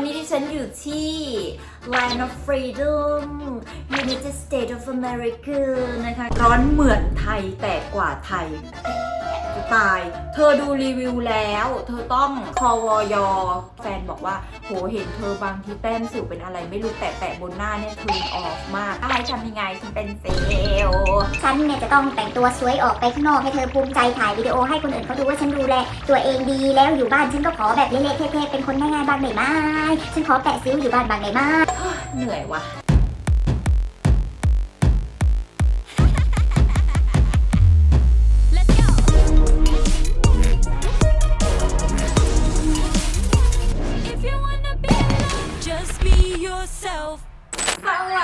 อนนี้ที่ฉันอยู่ที่ Land of Freedom United States of America นะคะ ร้อนเหมือนไทยแต่กว่าไทย ตาย เธอดูรีวิวแล้ว เธอต้องคอวอยแฟนบอกว่า โหเห็นเธอบางทีแต้มสิวเป็นอะไรไม่รู้แตะแตะๆบนหน้าเนี่ยทูนออฟมากอะไรทำยังไงฉันเป็นเซลล์ฉันเนี่ยจะต้องแต่งตัวสวยออกไปข้างนอกให้เธอภูมิใจถ่ายวิดีโอให้คนอื่นเขาดูว่าฉันดูแลตัวเองดีแล้วอยู่บ้านฉันก็ขอแบบเละๆเทๆเป็นคนง่ายๆบ้างได้ไหมฉันขอแปะซิ้วอยู่บ้านบ้างได้ไหมเหนื่อยวะ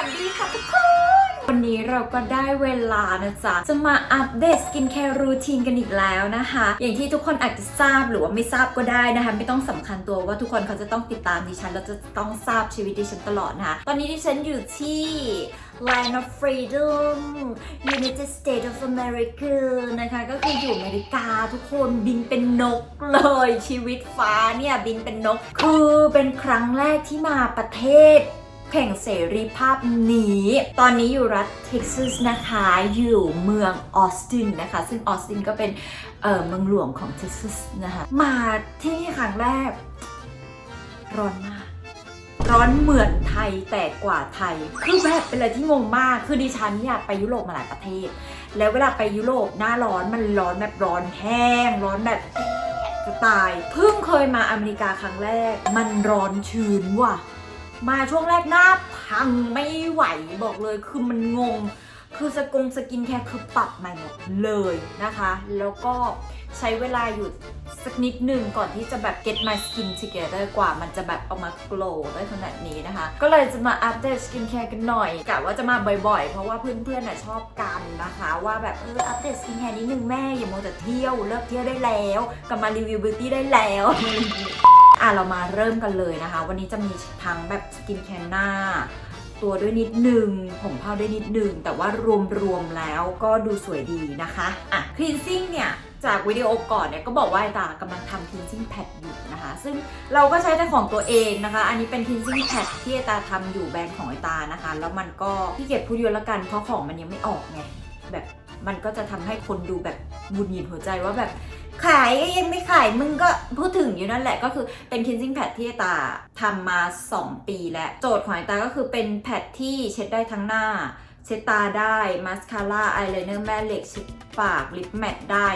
วัสดีค่ะทุกคน วันนี้เราก็ได้เวลานะจ๊ะ จะมาอัปเดตสกินแคร์รูทีนกันอีกแล้วนะคะ อย่างที่ทุกคนอาจจะทราบหรือว่าไม่ทราบก็ได้นะคะ ไม่ต้องสำคัญตัวว่าทุกคนเขาจะต้องติดตามดิฉันแล้วจะต้องทราบชีวิตดิฉันตลอดนะคะ ตอนนี้ดิฉันอยู่ที่ Land of Freedom United States of America นะคะ ก็คืออยู่อเมริกาทุกคนบินเป็นนกเลย ชีวิตฟ้าเนี่ย บินเป็นนก คือเป็นครั้งแรกที่มาประเทศ แข่งเสรีภาพนี้ ตอนนี้อยู่รัฐเท็กซัสนะคะ อยู่เมืองออสตินนะคะ ซึ่งออสตินก็เป็นเอ่อเมืองหลวงของเท็กซัสนะคะ มาที่นี่ครั้งแรก ร้อนมาก ร้อนเหมือนไทยแต่กว่าไทย คือแบบเป็นอะไรที่งงมาก คือดิฉันเนี่ยไปยุโรปมาหลายประเทศ แล้วเวลาไปยุโรปหน้าร้อนมันร้อนแบบร้อนแห้ง ร้อนแบบจะตาย เพิ่งเคยมาอเมริกาครั้งแรก มันร้อนชื้นว่ะ มาช่วงแรกหน้าพังไม่ไหวบอกเลยคือมันงง คือสกงสกินแคร์คือปรับใหม่หมดเลยนะคะ แล้วก็ใช้เวลาอยู่สักนิดหนึ่งก่อนที่จะแบบ get my skin together กว่ามันจะแบบเอามา glow ได้ขนาดนี้นะคะ ก็เลยจะมาอัปเดตสกินแคร์กันหน่อยกะว่าจะมาบ่อยๆ เพราะว่าเพื่อนๆน่ะชอบกันนะคะ ว่าแบบเอออัปเดตสกินแคร์นิดนึงแม่อย่ามัวแต่เที่ยวเลิกเที่ยวได้แล้วกลับมารีวิวบิวตี้ได้แล้ว อะเรามาเริ่มกันเลยนะคะ วันนี้จะมีทั้งแบบสกินแคร์หน้า ตัวด้วยนิดหนึ่งผมเผาด้วยนิดหนึ่งแต่ว่ารวมๆแล้วก็ดูสวยดีนะคะอะคลีนซิ่งเนี่ยจากวิดีโอก่อนเนี่ยก็บอกว่าไอตากำลังทำ cleansing pad อยู่นะคะ ซึ่งเราก็ใช้แต่ของตัวเองนะคะ อันนี้เป็น cleansing pad ที่ไอตาทำอยู่แบรนด์ของไอตานะคะ แล้วมันก็ที่เกียจพูดเยอะละกัน เพราะของมันยังไม่ออกไงแบบมันก็จะทำให้คนดูแบบหงุดหงิดหัวใจว่าแบบ ขายก็ยังไม่ขายมึงก็พูดถึงอยู่นั่นแหละก็คือเป็น cleansing pad ที่ตาทำมา 2 ปีแล้ว โจทย์ของตาก็คือเป็นแพดที่เช็ดได้ทั้งหน้า เช็ดตาได้มาสคาร่าอายไลเนอร์แม่เหล็กเช็ดปากลิปแมทได้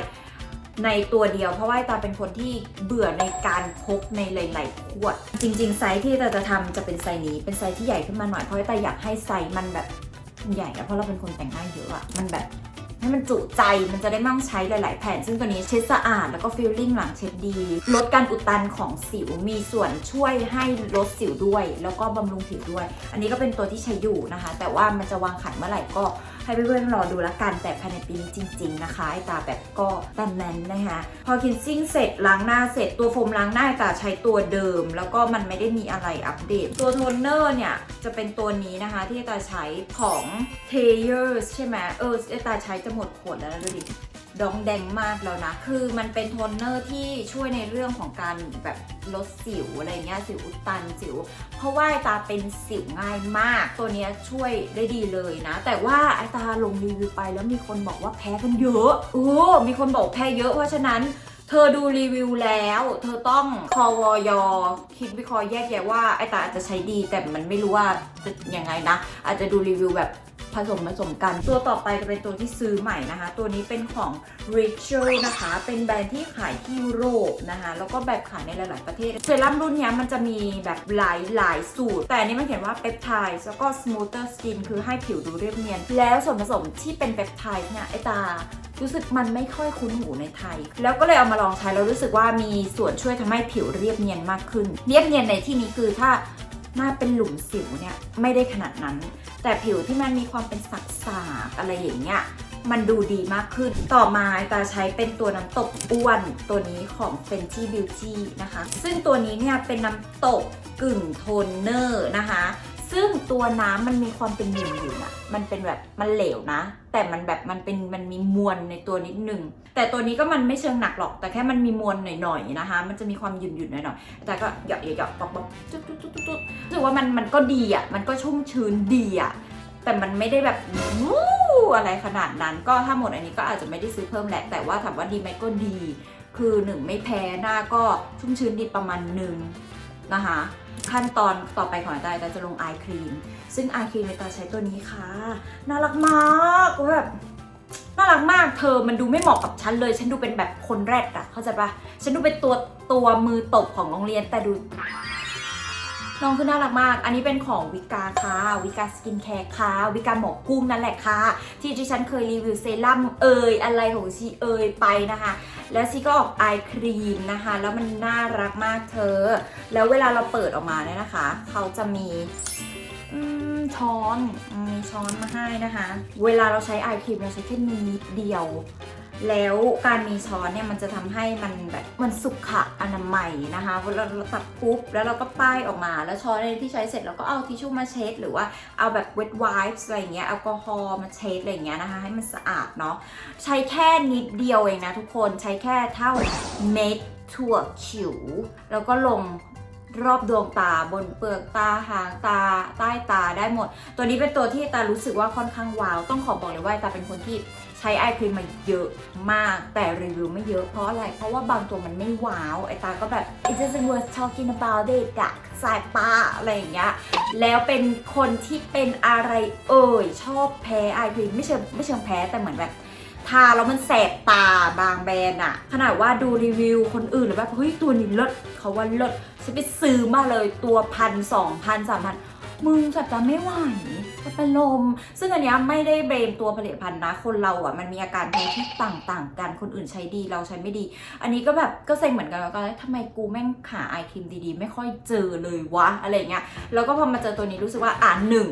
ในตัวเดียวเพราะว่าตาเป็นคนที่เบื่อในการพกในหลายๆขวด จริง ๆ ไซส์ที่ตาจะทำจะเป็นไซส์นี้เป็นไซส์ที่ใหญ่ขึ้นมาหน่อยเพราะไอ้ตาอยากให้ไซส์มันแบบใหญ่อะเพราะเราเป็นคนแต่งหน้าเยอะอะมันแบบ ให้มันจุใจมันจะได้มั่งใช้หลาย ๆ แผ่น ซึ่งตัวนี้เช็ดสะอาดแล้วก็ฟิลลิ่งหลังเช็ดดี ลดการอุดตันของสิวมีส่วนช่วยให้ลดสิวด้วย แล้วก็บำรุงผิวด้วย อันนี้ก็เป็นตัวที่ใช้อยู่นะคะ แต่ว่ามันจะวางขันเมื่อไหร่ก็ ให้เพื่อนๆรอดูละกันแต่ภายในปีนี้จริง ๆ นะคะไอตาแบบก็ตามนั้นนะคะพอคินซิ่งเสร็จล้างหน้าเสร็จตัวโฟมล้างหน้าไอตาใช้ตัวเดิม แล้วก็มันไม่ได้มีอะไรอัปเดต ตัวโทนเนอร์เนี่ยจะเป็นตัวนี้นะคะที่ตาใช้ของ t a y e r s ใช่ไหมเออไอตาใช้จะหมดขวดแล้วนะดูดิ ดองแดงมากแล้วนะ คือมันเป็นโทนเนอร์ที่ช่วยในเรื่องของการแบบลดสิวอะไรเงี้ยสิวอุดตันสิว เพราะว่าไอตาเป็นสิวง่ายมาก ตัวเนี้ยช่วยได้ดีเลยนะ แต่ว่าไอตาลงรีวิวไปแล้วมีคนบอกว่าแพ้กันเยอะโอ้มีคนบอกแพ้เยอะเพราะฉะนั้นเธอดูรีวิวแล้ว เธอต้องคอวอยคิดวิเคราะห์แยกแยะว่าไอตาอาจจะใช้ดีแต่มันไม่รู้ว่าจะยังไงนะ อาจจะดูรีวิวแบบ ผสมผสมกัน ตัวต่อไปจะเป็นตัวที่ซื้อใหม่นะคะ ตัวนี้เป็นของ Rachel นะคะ เป็นแบรนด์ที่ขายที่ยุโรปนะคะ แล้วก็แบบขายในหลาย ๆ ประเทศ เซรั่มรุ่นนี้มันจะมีแบบหลายหลายสูตร แต่อันนี้มันเขียนว่าเปปไทด์แล้วก็ smoother skin คือให้ผิวดูเรียบเนียน แล้วส่วนผสมที่เป็นเปปไทด์เนี่ยไอตารู้สึกมันไม่ค่อยคุ้นหูในไทย แล้วก็เลยเอามาลองใช้แล้วรู้สึกว่ามีส่วนช่วยทำให้ผิวเรียบเนียนมากขึ้น เรียบเนียนในที่นี้คือถ้าหน้าเป็นหลุมสิวเนี่ยไม่ได้ขนาดนั้น แต่ผิวที่มันมีความเป็นสักสากอะไรอย่างเงี้ยมันดูดีมากขึ้น ต่อมาตาใช้เป็นตัวน้ำตกอ้วนตัวนี้ของ Fenty Beauty นะคะ ซึ่งตัวนี้เนี่ยเป็นน้ำตกกึ่งโทนเนอร์นะคะ ซึ่งตัวน้ำมันมีความเป็นหยุ่นอยู่นะมันเป็นแบบมันเหลวนะ แต่มันแบบมันเป็นมันมีมวลในตัวนิดนึง แต่ตัวนี้ก็มันไม่เชิงหนักหรอก แต่แค่มันมีมวลหน่อยๆนะคะ มันจะมีความหยุ่นๆหน่อยๆแต่ก็หยอกๆหยอกๆป๊อกๆจุ๊บๆรู้สึกว่ามันมันก็ดีอะ มันก็ชุ่มชื้นดีอะ แต่มันไม่ได้แบบวู้อะไรขนาดนั้น ก็ถ้าหมดอันนี้ก็อาจจะไม่ได้ซื้อเพิ่มแหละ แต่ว่าถามว่าดีไหมก็ดี คือหนึ่งไม่แพ้หน้าก็ชุ่มชื้นดีประมาณหนึ่ง นะคะ ขั้นตอนต่อไปของอาจารย์จะลงไอครีม ซึ่งไอครีมในตาใช้ตัวนี้ค่ะ น่ารักมากแบบน่ารักมากเธอมันดูไม่เหมาะกับฉันเลย ฉันดูเป็นแบบคนแรดอะเข้าใจปะฉันดูเป็นตัวตัวมือตบของโรงเรียนแต่ดู น้องคือน่ารักมาก อันนี้เป็นของวิกาค่ะ วิกาสกินแคร์ค่ะ วิกาหมอกุ้งนั่นแหละค่ะ ที่ที่ฉันเคยรีวิวเซรั่มเอยอะไรของชีเอยไปนะคะ แล้วชีก็ออกไอครีมนะคะ แล้วมันน่ารักมากเธอ แล้วเวลาเราเปิดออกมาเนี่ยนะคะ เขาจะมีช้อนมมีช้อนมาให้นะคะ เวลาเราใช้ไอครีมเราใช้แค่นิดเดียว แล้วการมีช้อนเนี่ยมันจะทำให้มันแบบมันสุขะอนามัยนะคะเวลาเราตัดปุ๊บแล้วเราก็ป้ายออกมา แล้วช้อนที่ใช้เสร็จเราก็เอาทิชชู่มาเช็ด หรือว่าเอาแบบ wet wipes อะไรเงี้ยแอลกอฮอล์มาเช็ดอะไรเงี้ยนะคะ ให้มันสะอาดเนาะใช้แค่นิดเดียวเองนะทุกคนใช้แค่เท่าเม็ดถั่วเขิว แล้วก็ลงรอบดวงตาบนเปลือกตาหางตาใต้ตาได้หมด ตัวนี้เป็นตัวที่ตารู้สึกว่าค่อนข้างว้าว ต้องขอบอกเลยว่าตาเป็นคนที่ ใช้ไอครีมมาเยอะมากแต่รีวิวไม่เยอะเพราะอะไร เพราะว่าบางตัวมันไม่ว้าวไอตาก็แบบ it doesn't worth talking about it อะสายปาอะไรอย่างเงี้ยแล้วเป็นคนที่เป็นอะไรเอ่ยชอบแพ้ไอครีมไม่เชิงไม่เชิงแพ้แต่เหมือนแบบทาแล้วมันแสบตาบางแบรนด์อะขนาดว่าดูรีวิวคนอื่นหรือแบบเฮ้ยตัวนี้เลิศเขาว่าเลิศฉันไปซื้อมาเลยตัวพันสองพันสามพัน มึงจัดจะไม่ไหวจะเป็นลม ซึ่งอันนี้ไม่ได้เบรมตัวผลิตภัณฑ์นะ คนเราอะมันมีอาการแพ้ที่ต่างๆ กัน คนอื่นใช้ดีเราใช้ไม่ดี อันนี้ก็แบบก็เซ็งเหมือนกันแล้วก็ทำไมกูแม่งหาไอครีมดีๆ ไม่ค่อยเจอเลยวะอะไรเงี้ย แล้วก็พอมาเจอตัวนี้รู้สึกว่าอ่านหนึ่ง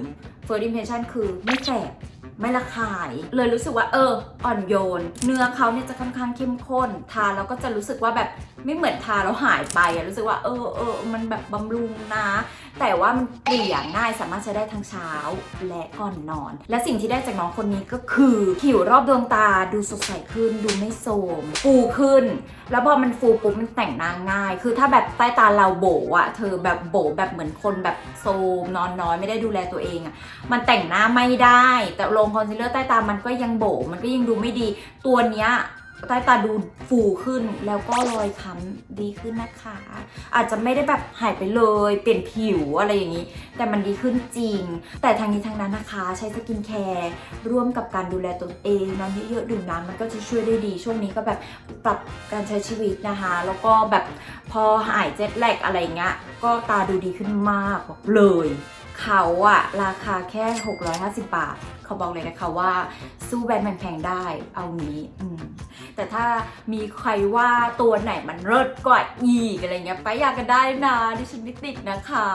first impression คือไม่แสบไม่ระคาย เลยรู้สึกว่าเออ อ่อนโยน เนื้อเขาเนี่ยจะค่อนข้างเข้มข้น ทาแล้วก็จะรู้สึกว่าแบบ ไม่เหมือนทาแล้วหายไปอะรู้สึกว่าเออเออมันแบบบำรุงนะ แต่ว่ามันเกลี่ยง่ายสามารถใช้ได้ทั้งเช้าและก่อนนอน และสิ่งที่ได้จากน้องคนนี้ก็คือผิวรอบดวงตาดูสดใสขึ้น ดูไม่โทรมฟูขึ้น แล้วพอมันฟูปุ๊บมันแต่งหน้าง่าย คือถ้าแบบใต้ตาเราโบอะเธอแบบโบแบบเหมือนคนแบบโซมนอนน้อยไม่ได้ดูแลตัวเองอะมันแต่งหน้าไม่ได้ แต่ลงคอนซีลเลอร์ใต้ตามันก็ยังโบมันก็ยังดูไม่ดีตัวเนี้ย ใต้ตาดูฟูขึ้นแล้วก็รอยค้ำดีขึ้นนะคะ อาจจะไม่ได้แบบหายไปเลย เปลี่ยนผิวอะไรอย่างนี้ แต่มันดีขึ้นจริง แต่ทางนี้ทางนั้นนะคะ ใช้สกินแคร์ร่วมกับการดูแลตัวเองนอนเยอะๆดื่มน้ำมันก็จะช่วยได้ดี ช่วงนี้ก็แบบปรับการใช้ชีวิตนะคะ แล้วก็แบบพอหายเจ็ตแลกอะไรเงี้ยก็ตาดูดีขึ้นมากบอกเลย เขาอะราคาแค่ 650 บาท เขาบอกเลยนะคะว่าสู้แบรนด์แพงๆได้เอางี้แต่ถ้ามีใครว่าตัวไหนมันเลิศกว่าอีกอะไรเงี้ยไปอยากกันได้นะดิฉันไม่ติดนะคะ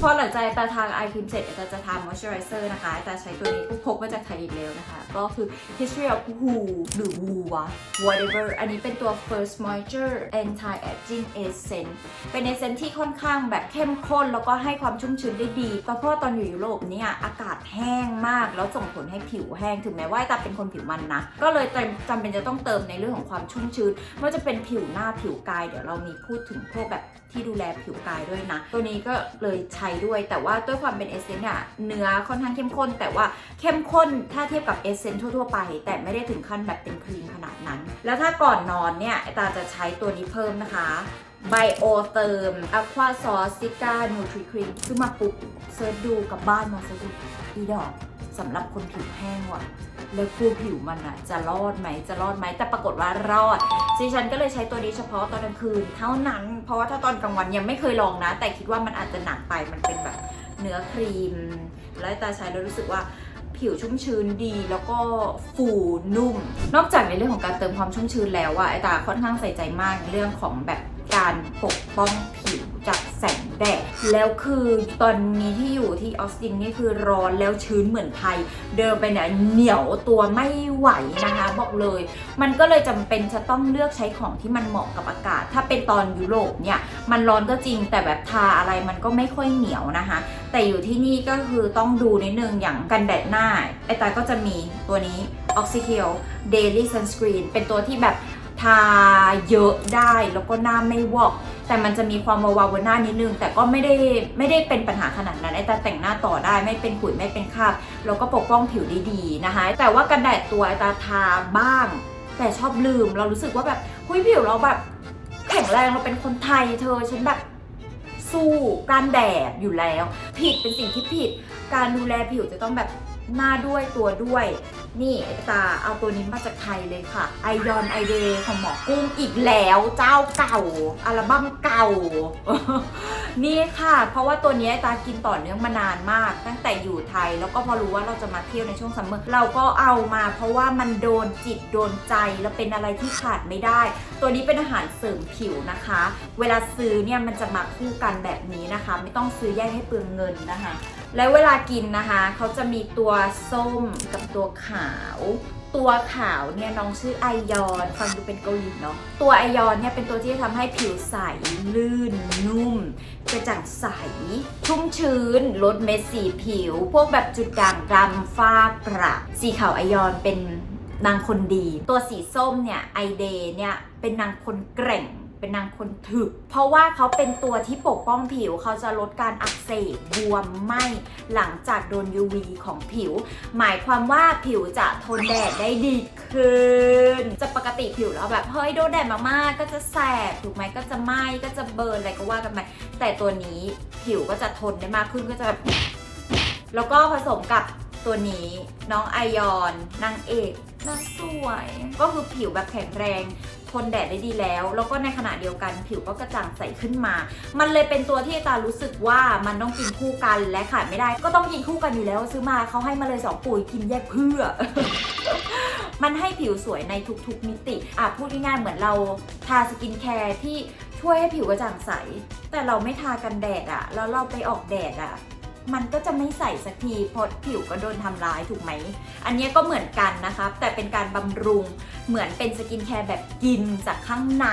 พอหลังจากตาทางไอครีมเสร็จจะจะทำมอยส์เจอไรเซอร์นะคะแต่ใช้ตัวนี้ก็พกมาจากไทยอีกแล้วนะคะ ก็คือ History of Who หรือ Who วะ whatever อันนี้เป็นตัว First Moisture Anti Aging Essence เป็นเอเซนที่ค่อนข้างแบบเข้มข้น แล้วก็ให้ความชุ่มชื้นได้ดีเพราะตอนอยู่ยุโรปเนี่ยอากาศแห้งมากแล้วส่งผลให้ผิวแห้งถึงแม้ว่าตาเป็นคนผิวมันนะ ก็เลยจำเป็นจะต้องเติมในเรื่องของความชุ่มชื้นไม่ว่าจะเป็นผิวหน้าผิวกาย เดี๋ยวเรามีพูดถึงพวกแบบที่ดูแลผิวกายด้วยนะ ตัวนี้ก็เลยใช้ด้วยแต่ว่าด้วยความเป็นเอเซนเนี่ยเนื้อค่อนข้างเข้มข้น แต่ว่าเข้มข้นถ้าเทียบกับเอเซนต์ทั่วๆไป แต่ไม่ได้ถึงขั้นแบบเป็นครีมขนาดนั้น แล้วถ้าก่อนนอนเนี่ยตาจะใช้ตัวนี้เพิ่มนะคะไบโอเติมอะควาซอสซิก้านูทริครีมขึ้นมาปุ๊บเซิร์ชดูกับบ้านมาเซิร์ชดูอีดอก สำหรับคนผิวแห้งว่ะ แล้วกลัวผิวมันอะจะรอดไหมจะรอดไหมแต่ปรากฏว่ารอดดิฉันก็เลยใช้ตัวนี้เฉพาะตอนกลางคืนเท่านั้น เพราะว่าถ้าตอนกลางวันยังไม่เคยลองนะ แต่คิดว่ามันอาจจะหนักไปมันเป็นแบบเนื้อครีม แล้วตาใช้แล้วรู้สึกว่าผิวชุ่มชื้นดีแล้วก็ฟูนุ่ม นอกจากในเรื่องของการเติมความชุ่มชื้นแล้วอะไอตาค่อนข้างใส่ใจมากในเรื่องของแบบการปกป้องผิวจากแสง แดดแล้วคือตอนนี้ที่อยู่ที่ออสตินนี่คือร้อนแล้วชื้นเหมือนไทย เดินไปเนี่ยเหนียวตัวไม่ไหวนะคะ บอกเลย มันก็เลยจำเป็นจะต้องเลือกใช้ของที่มันเหมาะกับอากาศ ถ้าเป็นตอนยุโรปเนี่ยมันร้อนก็จริงแต่แบบทาอะไรมันก็ไม่ค่อยเหนียวนะคะ แต่อยู่ที่นี่ก็คือต้องดูนิดนึงอย่างกันแดดหน้าไอตาก็จะมีตัวนี้ o x y k i l Daily Sunscreen เป็นตัวที่แบบ ทาเยอะได้แล้วก็หน้าไม่วอก แต่มันจะมีความวาวๆบนหน้านิดนึง แต่ก็ไม่ได้ไม่ได้เป็นปัญหาขนาดนั้นไอ้ตาแต่งหน้าต่อได้ไม่เป็นขุยไม่เป็นคราบแล้วก็ปกป้องผิวได้ดีนะคะ แต่ว่ากันแดดตัวไอ้ตาทาบ้าง แต่ชอบลืม เรารู้สึกว่าแบบหุยผิวเราแบบแข็งแรงเราเป็นคนไทยเธอฉันแบบสู้การแดดอยู่แล้ว ผิดเป็นสิ่งที่ผิด การดูแลผิวจะต้องแบบหน้าด้วยตัวด้วย นี่ไอตาเอาตัวนี้มาจากไทยเลยค่ะไอยอนไอเดของหมอกุ้งอีกแล้วเจ้าเก่า อัลบั้มเก่า นี่ค่ะ เพราะว่าตัวนี้ไอ้ตากินต่อเนื่องมานานมาก ตั้งแต่อยู่ไทยแล้วก็พอรู้ว่าเราจะมาเที่ยวในช่วงซัมเมอร์เราก็เอามาเพราะว่ามันโดนจิตโดนใจแล้วเป็นอะไรที่ขาดไม่ได้ ตัวนี้เป็นอาหารเสริมผิวนะคะ เวลาซื้อเนี่ยมันจะมาคู่กันแบบนี้นะคะ ไม่ต้องซื้อแยกให้เปลืองเงินนะคะ แล้วเวลากินนะคะเขาจะมีตัวส้มกับตัวขาว ตัวขาวเนี่ยน้องชื่อไอยอนฟังดูเป็นเกาหลีเนาะตัวไอยอนเนี่ยเป็นตัวที่จะทำให้ผิวใสลื่นนุ่มกระจ่างใส ชุ่มชื้น ลดเม็ดสีผิว พวกแบบจุดด่างดำฝ้ากระสีขาวไอยอนเป็นนางคนดี ตัวสีส้มเนี่ยไอเดเนี่ยเป็นนางคนแกร่ง เป็นนางคนถึก เพราะว่าเขาเป็นตัวที่ปกป้องผิว เขาจะลดการอักเสบบวมไหมหลังจากโดน UV ของผิว หมายความว่าผิวจะทนแดดได้ดีขึ้น จะปกติผิวเราแบบเฮ้ยโดนแดดมากๆก็จะแสบถูกไหมก็จะไหม้ก็จะเบิร์นอะไรก็ว่ากันไปแต่ตัวนี้ผิวก็จะทนได้มากขึ้นก็จะแบบแล้วก็ผสมกับตัวนี้น้องไอยอนนางเอกน่าสวย ก็คือผิวแบบแข็งแรง นแดดได้ดีแล้ว แล้วก็ในขณะเดียวกันผิวก็กระจ่างใสขึ้นมา มันเลยเป็นตัวที่ตารู้สึกว่ามันต้องกินคู่กันและขาดไม่ได้ ก็ต้องกินคู่กันอยู่แล้ว ซื้อมาเขาให้มาเลยสองปุ๋ยกินแยกเพื่อ มันให้ผิวสวยในทุกๆมิติอะพูดง่ายๆเหมือนเราทาสกินแคร์ที่ช่วยให้ผิวกระจ่างใส แต่เราไม่ทากันแดดอะแล้วเราไปออกแดดอะ มันก็จะไม่ใสสักทีเพราะผิวก็โดนทำร้ายถูกไหม อันนี้ก็เหมือนกันนะคะแต่เป็นการบำรุงเหมือนเป็นสกินแคร์แบบกินจากข้างใน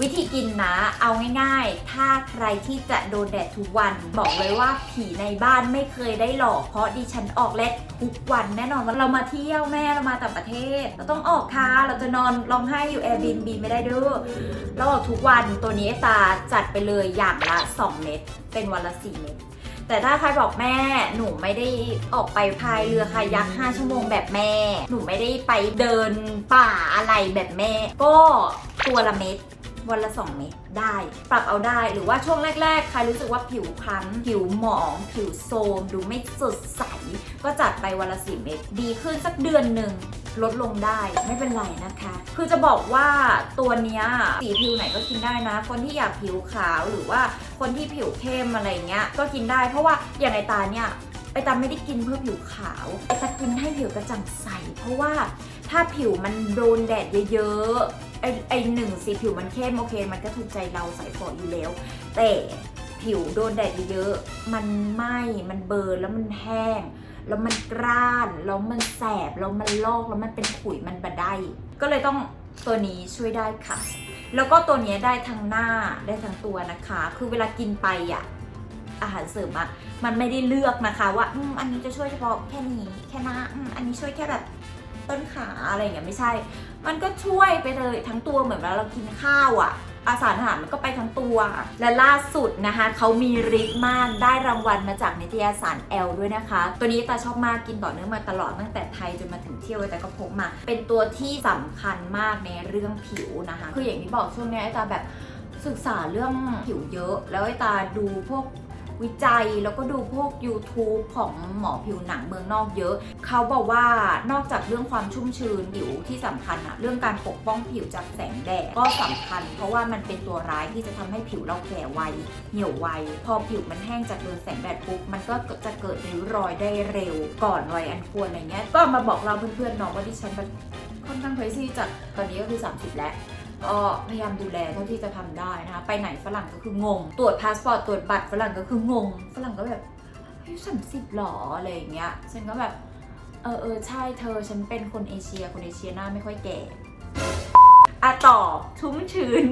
วิธีกินนะ เอาง่ายๆ ถ้าใครที่จะโดนแดดทุกวัน บอกเลยว่าผีในบ้านไม่เคยได้หลอกเพราะดิฉันออกแลดทุกวันแน่นอนว่าเรามาเที่ยวแม่เรามาต่างประเทศ เราต้องออกค่ะ เราจะนอนร้องไห้อยู่ Airbnb ไม่ได้ด้อเราออกทุกวันตัวนี้ตาจัดไปเลยอย่างละ 2 เม็ดเป็นวันละ 4 เม็ด แต่ถ้าใครบอกแม่หนูไม่ได้ออกไปพายเรือคายัก5ชั่วโมงแบบแม่ หนูไม่ได้ไปเดินป่าอะไรแบบแม่ ก็ตัวละเม็ดวันละ 2 เม็ดได้ ปรับเอาได้หรือว่าช่วงแรก ๆ ใครรู้สึกว่าผิวคล้ำผิวหมอง ผิวโทมดูไม่สดใส ก็จัดไปวันละ4เม็ดดีขึ้นสักเดือนหนึ่งลดลงได้ไม่เป็นไรนะคะ คือจะบอกว่าตัวเนี้ยสีผิวไหนก็กินได้นะ คนที่อยากผิวขาวหรือว่า คนที่ผิวเข้มอะไรเงี้ยก็กินได้เพราะว่าอย่างไอตาเนี่ยไอตาไม่ได้กินเพื่อผิวขาวไอตากินให้ผิวกระจ่างใส เพราะว่าถ้าผิวมันโดนแดดเยอะๆไอไอหนึ่งสีผิวมันเข้มโอเค มันก็ถูกใจเราใส่ฝออยู่แล้ว แต่ผิวโดนแดดเยอะๆมันไหม้มันเบิร์นแล้วมันแห้งแล้วมันกร้านแล้วมันแสบแล้วมันลอกแล้วมันเป็นขุยมันบะได้ ก็เลยต้องตัวนี้ช่วยได้ค่ะ แล้วก็ตัวนี้ได้ทั้งหน้าได้ทั้งตัวนะคะ คือเวลากินไปอะอาหารเสริมอะมันไม่ได้เลือกนะคะ ว่าอืมอันนี้จะช่วยเฉพาะแค่นี้แค่หน้าอืมอันนี้ช่วยแค่แบบต้นขาอะไรอย่างเงี้ยไม่ใช่ มันก็ช่วยไปเลยทั้งตัวเหมือนเวลาเรากินข้าวอะ อาสารอาหารมันก็ไปทั้งตัว และล่าสุดนะคะเขามีฤทธิ์มากได้รางวัลมาจากนิตยสารแอลด้วยนะคะ ตัวนี้ตาชอบมากกินต่อเนื่องมาตลอดตั้งแต่ไทยจนมาถึงเที่ยวแต่ก็พกมา เป็นตัวที่สำคัญมากในเรื่องผิวนะคะ คืออย่างที่บอกช่วงนี้ไอ้ตาแบบศึกษาเรื่องผิวเยอะ แล้วไอ้ตาดูพวก วิจัยแล้วก็ดูพวก YouTube ของหมอผิวหนังเมืองนอกเยอะ เขาบอกว่านอกจากเรื่องความชุ่มชื้นผิวที่สำคัญอะเรื่องการปกป้องผิวจากแสงแดดก็สำคัญ เพราะว่ามันเป็นตัวร้ายที่จะทำให้ผิวเราแก่ไวเหี่ยวไว พอผิวมันแห้งจากโดนแสงแดดปุ๊บมันก็จะเกิดริ้วรอยได้เร็ว ก่อนวัยอันควรอะไรเงี้ยก็มาบอกเราเพื่อนๆน้องว่าที่ฉันค่อนข้างเคยซี่จากตอนนี้ก็คือ 30 แล้ว ก็พยายามดูแลเท่าที่จะทำได้นะคะไปไหนฝรั่งก็คืองง ตรวจพาสปอร์ตตรวจบัตรฝรั่งก็คืองง ฝรั่งก็แบบอายุสามสิบหรออะไรอย่างเงี้ยฉันก็แบบเออเออใช่เธอฉันเป็นคนเอเชียคนเอเชียหน้าไม่ค่อยแก่อะต่อชุ่มชื้น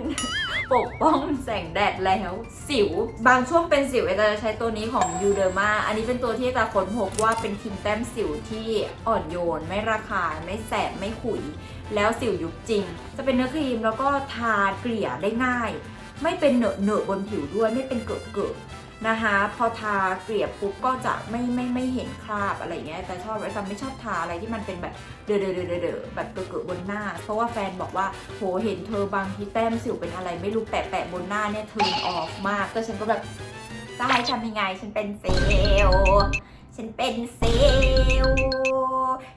ปกป้องแสงแดดแล้ว สิว บางช่วงเป็นสิวเอตาจะใช้ตัวนี้ของยูเดอร์มาอันนี้เป็นตัวที่เอตาค้นพบว่าเป็นครีมแต้มสิวที่อ่อนโยน ไม่ระคายไม่แสบไม่ขุย แล้วสิวยุบจริง จะเป็นเนื้อครีมแล้วก็ทาเกลี่ยได้ง่าย ไม่เป็นเหนอะเหนอะบนผิวด้วยไม่เป็นเกอะเกอนะคะ พอทาเกลี่ยปุ๊บก็จะไม่ไม่ไม่เห็นคราบอะไรเงี้ยแต่ชอบไอ้ตาไม่ชอบทาอะไรที่มันเป็นแบบเดอะเดอะเดอะเดอดอแบบเกอะเกอบนหน้า เพราะว่าแฟนบอกว่าโหเห็นเธอบางทีแต้มสิวเป็นอะไรไม่รู้แปะแปะบนหน้าเนี่ยเทิร์นออฟมากก็ฉันก็แบบจะให้ทำยังไงฉันเป็นเซลล์ฉันเป็นเซลล์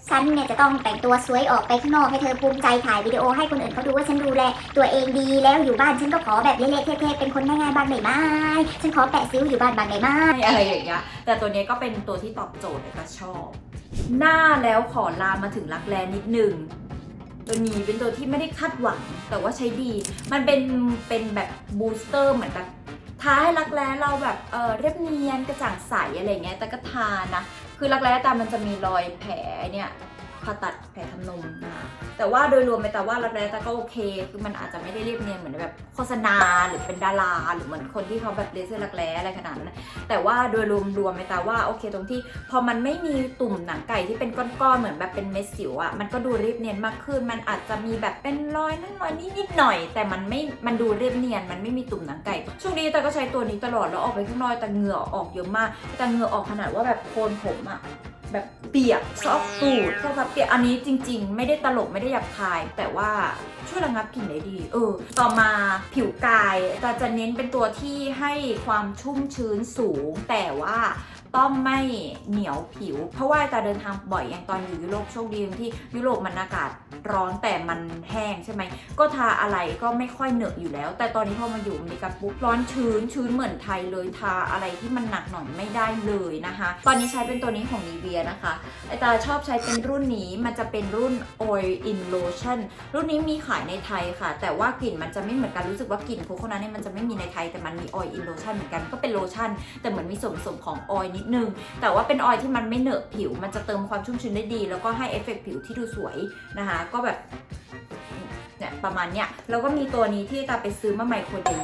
ฉันเนี่ยจะต้องแต่งตัวสวยออกไปข้างนอกให้เธอภูมิใจถ่ายวิดีโอให้คนอื่นเขาดูว่าฉันดูแลตัวเองดีแล้วอยู่บ้านฉันก็ขอแบบเละๆเทะๆเป็นคนง่ายๆบ้างได้ไหมฉันขอแปะซิ้วอยู่บ้านบ้างได้ไหมอะไรอย่างเงี้ยแต่ตัวนี้ก็เป็นตัวที่ตอบโจทย์เลยก็ชอบ หน้าแล้วขอลามมาถึงรักแร้นิดนึงตัวนี้เป็นตัวที่ไม่ได้คาดหวัง แต่ว่าใช้ดี มันเป็นเป็นแบบบูสเตอร์เหมือนแบบทาให้รักแร้เราแบบเออเรียบเนียนกระจ่างใสอะไรเงี้ยแต่ก็ทานะ คือรักแร้ตามันจะมีรอยแผลเนี่ย ผ่าตัดแผลทำนมนะคะแต่ว่าโดยรวมไปแต่ว่ารักแร้แต่ก็โอเค คือมันอาจจะไม่ได้เรียบเนียนเหมือนแบบโฆษณาหรือเป็นดาราหรือเหมือนคนที่เขาแบบเลเซอร์รักแร้อะไรขนาดนั้น แต่ว่าโดยรวมรวมไปแต่ว่าโอเคตรงที่พอมันไม่มีตุ่มหนังไก่ที่เป็นก้อนๆเหมือนแบบเป็นเม็ดสิวอะ่ะมันก็ดูเรียบเนียนมากขึ้น มันอาจจะมีแบบเป็นรอยนั่นรอยนี่นิดหน่อย แต่มันไม่ มันดูเรียบเนียน มันไม่มีตุ่มหนังไก่ ช่วงนี้แต่ก็ใช้ตัวนี้ตลอดแล้วออกไปข้างนอกแต่เหงื่อออกเยอะมากแต่เหงื่อออกขนาดว่าแบบโคนผมอะ แบบเปียกซอกตูดซอกพับเปียกอันนี้จริง ๆ ไม่ได้ตลกไม่ได้หยาบคาย แต่ว่าช่วยระงับกลิ่นได้ดี เออ ต่อมาผิวกายจะจะเน้นเป็นตัวที่ให้ความชุ่มชื้นสูง แต่ว่า ต้องไม่เหนียวผิว เพราะว่าตาเดินทางบ่อยอย่างตอนอยู่ยุโรปโชคดีตรงที่ยุโรปมันอากาศร้อนแต่มันแห้งใช่ไหมก็ทาอะไรก็ไม่ค่อยเหนอะอยู่แล้ว แต่ตอนนี้พอมาอยู่อเมริกาปุ๊บร้อนชื้นชื้นเหมือนไทยเลยทาอะไรที่มันหนักหน่อยไม่ได้เลยนะคะ ตอนนี้ใช้เป็นตัวนี้ของนีเวียนะคะไอตาชอบใช้เป็นรุ่นนี้มันจะเป็นรุ่น Oil in Lotion รุ่นนี้มีขายในไทยค่ะ แต่ว่ากลิ่นมันจะไม่เหมือนกันรู้สึกว่ากลิ่นโคโคนัทเนี่ยมันจะไม่มีในไทยแต่มันมี Oil in Lotion เหมือนกันก็เป็นโลชั่น แต่เหมือนมีส่วนผสมของออยล์นิดนึง แต่ว่าเป็นออยที่มันไม่เหนอะผิว มันจะเติมความชุ่มชื้นได้ดี แล้วก็ให้เอฟเฟกต์ผิวที่ดูสวยนะคะ ก็แบบเนี่ยประมาณเนี้ยแล้วก็มีตัวนี้ที่ตาไปซื้อมาใหม่ขวดใหญ่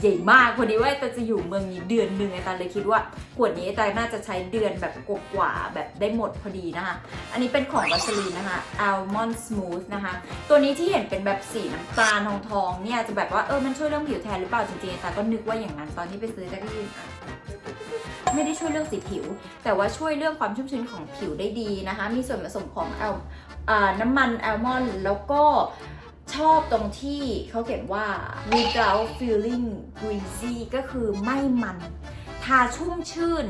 ใหญ่มากพอดีว่าตาจะอยู่เมืองนี้เดือนหนึ่งไอ้ตาเลยคิดว่าขวดนี้ตาน่าจะใช้เดือนแบบกว่าแบบได้หมดพอดีนะคะอันนี้เป็นของวัสลีนนะคะ Almond Smooth นะคะตัวนี้ที่เห็นเป็นแบบสีน้ำตาลทองทองเนี่ยจะแบบว่าเออมันช่วยเรื่องผิวแทนหรือเปล่าจริงๆต่ก็นึกว่าอย่างนั้นตอนที่ไปซื้อแต่ก็ยืนอะ ไม่ได้ช่วยเรื่องสีผิว แต่ว่าช่วยเรื่องความชุ่มชื้นของผิวได้ดีนะคะ มีส่วนผสมของแอลน้ำมันแอลมอนด์แล้วก็ชอบตรงที่เขาเขียนว่า without feeling greasy ก็คือไม่มัน ทาชุ่มชื่น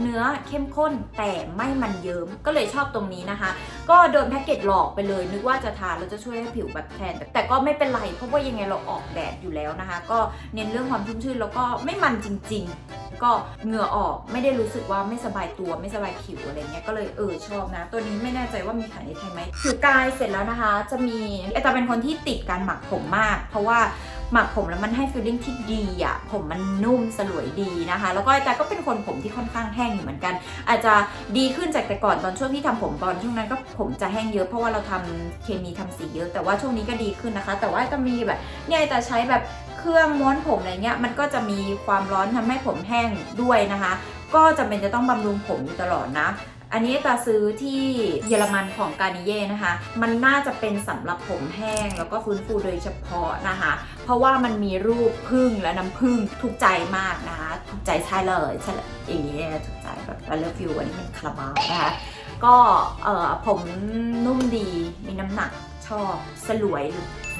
เนื้อเข้มข้นแต่ไม่มันเยิ้มก็เลยชอบตรงนี้นะคะ ก็โดนแพ็กเกจหลอกไปเลย นึกว่าจะทาแล้วจะช่วยให้ผิวแบบแทนแต่แต่ก็ไม่เป็นไร เพราะว่ายังไงเราออกแดดอยู่แล้วนะคะ ก็เน้นเรื่องความชุ่มชื่นแล้วก็ไม่มันจริง ๆ ก็เหงื่อออกไม่ได้รู้สึกว่าไม่สบายตัวไม่สบายผิวอะไรเงี้ยก็เลยเออชอบนะ ตัวนี้ไม่แน่ใจว่ามีขายในไทยไหมผิวกายเสร็จแล้วนะคะ จะมีไอตาเป็นคนที่ติดการหมักผมมาก เพราะว่าหมักผมแล้วมันให้ฟีลลิ่งที่ดีอะ่ะ ผมมันนุ่มสลวยดีนะคะ แล้วก็ไอตาก็เป็นคนผมที่ค่อนข้างแห้งอยู่เหมือนกัน อาจจะดีขึ้นจากแต่ก่อนตอนช่วงที่ทำผมตอนช่วงนั้นก็ผมจะแห้งเยอะเพราะว่าเราทำเคมีทำสีเยอะ แต่ว่าช่วงนี้ก็ดีขึ้นนะคะ แต่ว่าจะมีแบบเนี่ยแต่ใช้แบบ รื่องม้วนผมอะไรเงี้ยมันก็จะมีความร้อนทำให้ผมแห้งด้วยนะคะ ก็จำเป็นจะต้องบำรุงผมอยู่ตลอดนะอันนี้ตาซื้อที่เยอรมันของกานิเย่นะคะ มันน่าจะเป็นสำหรับผมแห้งแล้วก็ฟื้นฟูโดยเฉพาะนะคะ เพราะว่ามันมีรูปพึ่งและน้ำพึ่งถูกใจมากนะคะถูกใจใช่เลยใช่เลยอย่างนี้เนี่ยถูกใจแบบ I love you อันนี้มันคาราบาวนะคะก็เอ่อผมนุ่มดีมีน้ำหนักชอบสลวย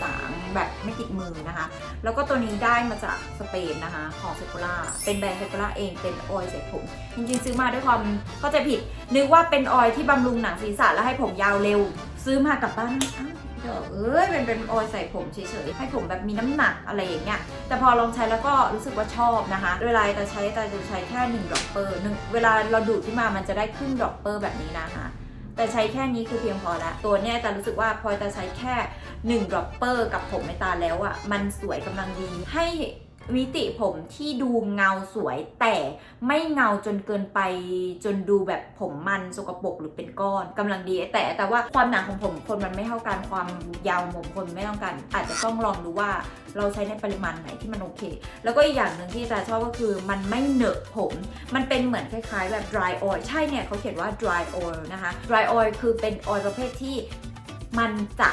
สางแบบไม่ติดมือนะคะ แล้วก็ตัวนี้ได้มาจากสเปนนะคะ ของเซ p ูล่าเป็นแบรนด์เซ p ูล่าเองเป็นออยล์ใส่ผม จริงๆ ซื้อมาด้วยความเข้าใจผิด นึกว่าเป็นออยล์ที่บำรุงหนังศีรษะแล้วให้ผมยาวเร็ว ซื้อมากลับบ้านอ้าวเดี๋ยวเอ้ยเป็นเป็นออยล์ใส่ผมเฉยๆให้ผมแบบมีน้ำหนักอะไรอย่างเงี้ยแต่พอลองใช้แล้วก็รู้สึกว่าชอบนะคะ เวลาแต่ใช้แต่จะใช้แค่1ดรอปเปอร์หนึ่งเวลาเราดูดขึ้นมามันจะได้ครึ่งดรอปเปอร์แบบนี้นะคะ แต่ใช้แค่นี้คือเพียงพอแล้วตัวเนี้ยแต่รู้สึกว่าพอจะใช้แค่1ดรอปเปอร์กับผมในตาแล้วอะ่ะมันสวยกำลังดีให้ มิติผมที่ดูเงาสวย แต่ไม่เงาจนเกินไปจนดูแบบผมมันสกปรกหรือเป็นก้อนกำลังดี แต่แต่ว่าความหนาของผมคนมันไม่เท่ากันความยาวผมคนไม่เท่ากัน อาจจะต้องลองดูว่าเราใช้ในปริมาณไหนที่มันโอเค แล้วก็อีกอย่างหนึ่งที่จะชอบก็คือมันไม่เหนอะผม มันเป็นเหมือนคล้ายๆแบบ dry oil ใช่เนี่ยเขาเขียนว่า dry oil นะคะ dry oil คือเป็น oil ประเภทที่มันจะ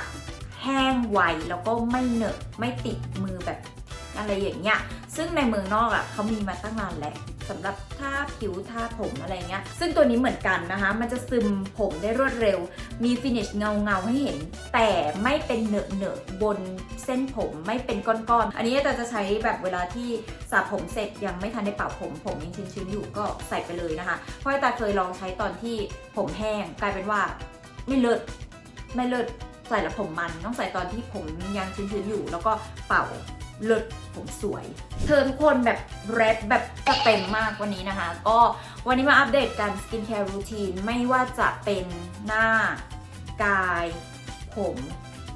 แห้งไวแล้วก็ไม่เหนอะไม่ติดมือแบบ อะไรอย่างเงี้ยซึ่งในเมืองนอกอะ่ะเขามีมาตั้งนานแล้วสำหรับทาผิวทาผมอะไรเงี้ย ซึ่งตัวนี้เหมือนกันนะคะ มันจะซึมผมได้รวดเร็ว มีฟินิชเงาเงาให้เห็น แต่ไม่เป็นเหนอะเหนอะบนเส้นผมไม่เป็นก้อนๆ อันนี้แต่จะใช้แบบเวลาที่สระผมเสร็จยังไม่ทันได้เป่าผมผมยังชื้นๆอยู่ก็ใส่ไปเลยนะคะ เพราะตาเคยลองใช้ตอนที่ผมแห้งกลายเป็นว่าไม่เลิศไม่เลิศใส่แล้วผมมันต้องใส่ตอนที่ผมยังชื้นๆอยู่ แล้วก็เป่า เลิศผมสวย เธอทุกคนแบบแรปแบบจะเต็มมากวันนี้นะคะ ก็วันนี้มาอัปเดตการสกินแคร์รูทีนไม่ว่าจะเป็นหน้ากาย ผม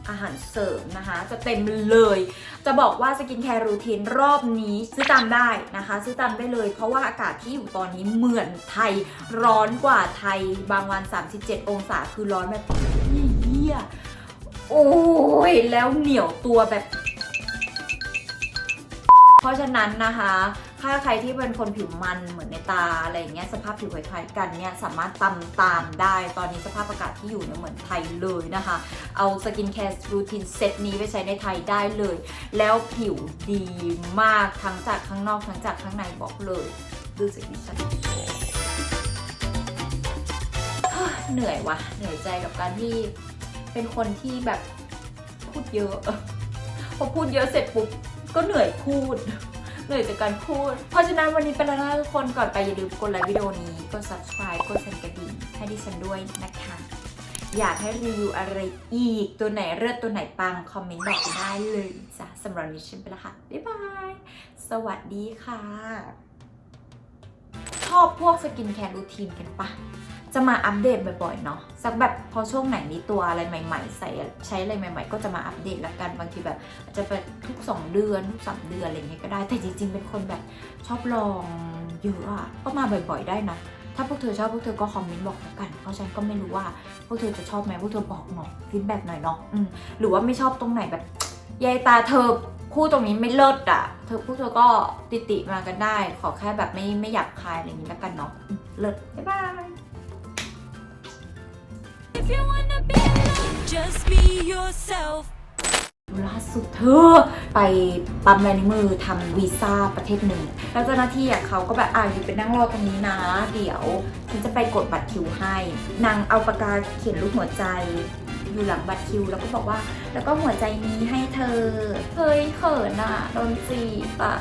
อาหารเสริมนะคะ จะเต็มเลย จะบอกว่าสกินแคร์รูทีนรอบนี้ซื้อตามได้นะคะ ซื้อตามได้เลย เพราะว่าอากาศที่อยู่ตอนนี้เหมือนไทยร้อนกว่าไทยบางวัน 37 องศาคือร้อนแบบเฮียโอ้ยแล้วเหนียวตัวแบบ ราะฉะนั้นนะคะ ถ้าใครที่เป็นคนผิวมันเหมือนในตาอะไรอย่างเงี้ยสภาพผิวคล้ายๆกันเนี่ยสามารถตำตามได้ตอนนี้สภาพอากาศที่อยู่เนี่ยเหมือนไทยเลยนะคะ เอาสกินแคร์รูทีนเซตนี้ไปใช้ในไทยได้เลย แล้วผิวดีมากทั้งจากข้างนอกทั้งจากข้างในบอกเลยดูสิดิฉันเฮ้ยเหนื่อยวะเหนื่อยใจกับการที่เป็นคนที่แบบพูดเยอะพอพูดเยอะเสร็จปุ๊บ ก็เหนื่อยพูด เหนื่อยจากการพูด เพราะฉะนั้นวันนี้เป็นแล้วนะทุกคนก่อนไปอย่าลืมกดไลค์วิดีโอนี้ กด subscribe กดสั่นกระดิ่งให้ดิฉันด้วยนะคะ อยากให้รีวิวอะไรอีกตัวไหนเลิศตัวไหนปัง คอมเมนต์บอกได้เลยจ้ะสำหรับวันนี้ฉันไปแล้วค่ะ บ๊ายบาย สวัสดีค่ะ ชอบพวกสกินแคร์รูทีนกันปะ จะมาอัปเดตบ่อยๆเนาะสักแบบพอช่วงไหนมีตัวอะไรใหม่ๆ ใส่ใช้อะไรใหม่ ๆ ก็จะมาอัปเดตละกันบางทีแบบอาจจะเป็นทุก 2 เดือนทุกสามเดือนอะไรเงี้ยก็ได้ แต่จริงๆ เป็นคนแบบชอบลองเยอะอะก็มาบ่อยๆ ได้นะถ้าพวกเธอชอบพวกเธอก็คอมเมนต์บอกละกันเพราะฉันก็ไม่รู้ว่าพวกเธอจะชอบไหมพวกเธอบอกหน่อยฟีดแบ็กหน่อยเนาะหรือว่าไม่ชอบตรงไหนแบบยายตาเธอคู่ตรงนี้ไม่เลิศอะเธอพวกเธอก็ติติมากันได้ ขอแค่แบบไม่ไม่อยากคายอะไรอย่างนี้และกันเนาะเลิศบ๊ายบาย If you wanna be alone, just be yourself. ล่าสุดเธอไปปั๊มลายนิ้วมือทำวีซ่าประเทศหนึ่ง แล้วเจ้าหน้าที่อะเขาก็แบบอ่าอยู่เป็นนั่งรอตรงนี้นะ เดี๋ยวฉันจะไปกดบัตรคิวให้ นางเอาปากกาเขียนรูปหัวใจ อยู่หลังบัตรคิว แล้วก็บอกว่า แล้วก็หัวใจนี้ให้เธอ เฮ้ยเขินอะโดนจีบอะ